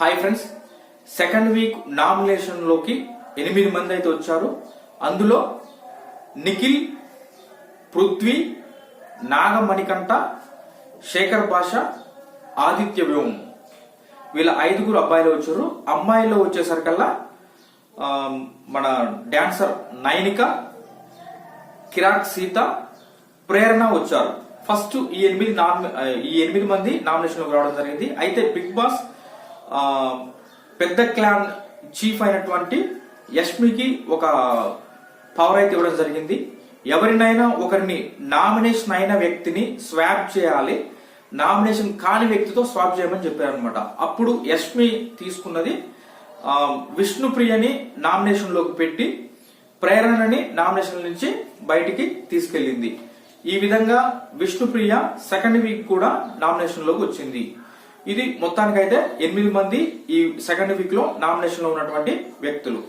Hi friends second week నామినేషన్లోకి ఎనిమిది మంది అయితే వచ్చారు. అందులో నిఖిల్ పృథ్వీ నాగమణికంఠ శేఖర్ భాష ఆదిత్య వ్యోమం. వీళ్ళ ఐదుగురు అబ్బాయిలు వచ్చారు. అమ్మాయిలో వచ్చేసరికల్లా మన డాన్సర్ నైనిక కిరాక్ సీత ప్రేరణ వచ్చారు. ఫస్ట్ ఈ ఎనిమిది నామి- ఈ ఎనిమిది మంది నామినేషన్లోకి రావడం జరిగింది. అయితే బిగ్ బాస్ పెద్ద క్లాన్ చీఫ్ అయినటువంటి యష్మికి ఒక పవర్ అయితే ఇవ్వడం జరిగింది. ఎవరినైనా ఒకరిని నామినేషన్ అయిన వ్యక్తిని స్వాప్ చేయాలి. నామినేషన్ కాని వ్యక్తితో స్వాప్ చేయమని చెప్పారనమాట అప్పుడు యష్మి తీసుకున్నది విష్ణుప్రియని నామినేషన్లోకి పెట్టి ప్రేరణని నామినేషన్ నుంచి బయటికి తీసుకెళ్ళింది ఈ విధంగా విష్ణుప్రియ సెకండ్ వీక్ కూడా నామినేషన్లోకి వచ్చింది. ఇది మొత్తానికైతే ఎనిమిది మంది ఈ సెకండ్ వీక్లో నామినేషన్లో ఉన్నటువంటి వ్యక్తులు.